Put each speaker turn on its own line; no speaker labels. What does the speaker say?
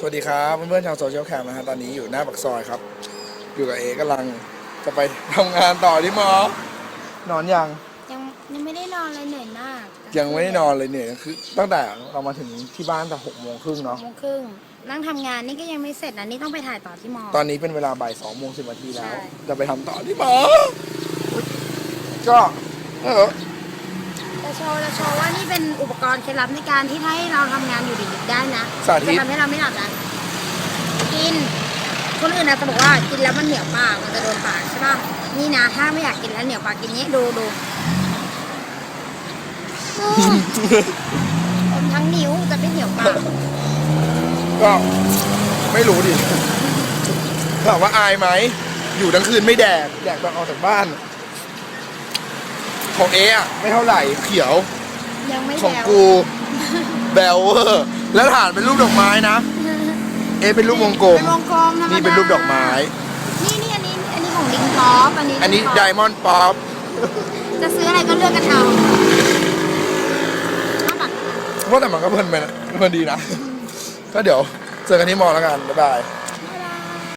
สวัสดีครับเพื่อนๆชาวโซเชียลแคมนะฮะตอนนี้อยู่หน้าปากซอยครับ อยู่กับเอกำลังจะไปทำงานต่อที่มอนอนยัง
ยังยังไม่ได้นอนเลยเหนื่อยมาก
ยังไม่ได้นอนเลยเนี่ยคือตั้งแต่เรามาถึงที่บ้านแต่หกโมงครึ่งเนาะ
โมงครึ่งนั่งทำงานนี่ก็ยังไม่เสร็จนะนี่ต้องไปถ่ายต่อที่มอ
ตอนนี้เป็นเวลาบ่ายสองโมงสิบนาทีแล้ว
ใช่
จะไปทำต่อที่มอก็เออ
จะโชว์จะโชว์ว่านี่เป็นอุปกรณ์เคล็ดลับในการที่ให้เราทำงานอยู่ดีๆได้นะ
สาธิ
จะ
ต
ทำให้เราไม่หลับนะกิน คนอื่นนะจะบอกว่ากินแล้วมันเหนียวปาก มันจะโดนปากใช่ป่ะ นี่นะ ถ้าไม่อยากกินแล้วเหนียวปากกินนี้ดูดูดูอมทั้งนิ้วจะไม่เหนียวปาก
ก็ไม่รู้ดิถามว่าอายไหม อยู่ทั้งคืนไม่แดก แดกตอนออกจากบ้าน ของเอะอะไม่เท่าไหร่เขียว
ยังไม่
ของ
แล้ว
กู แบลเวอร์ แล้วฐานเป็นรูปดอกไม้นะ เอะเป็นรูปวงกลม
เป็นวงกลมธรรมดา
นี่เป็นรูปดอกไม้
นี่นี่อันนี้อันนี้ของลิงป๊อปอันนี้
อันนี้
ลิง
ได
ป๊อป
มอนด์ป๊อป
จะซื้ออะไรก็เลือกกันเอาห้าบาท
ว่าแต่มันก็เพลินไปนะเพลินดีนะ ก็เดี๋ยวเจอกันที่มอแล้วกัน บ๊ายบาย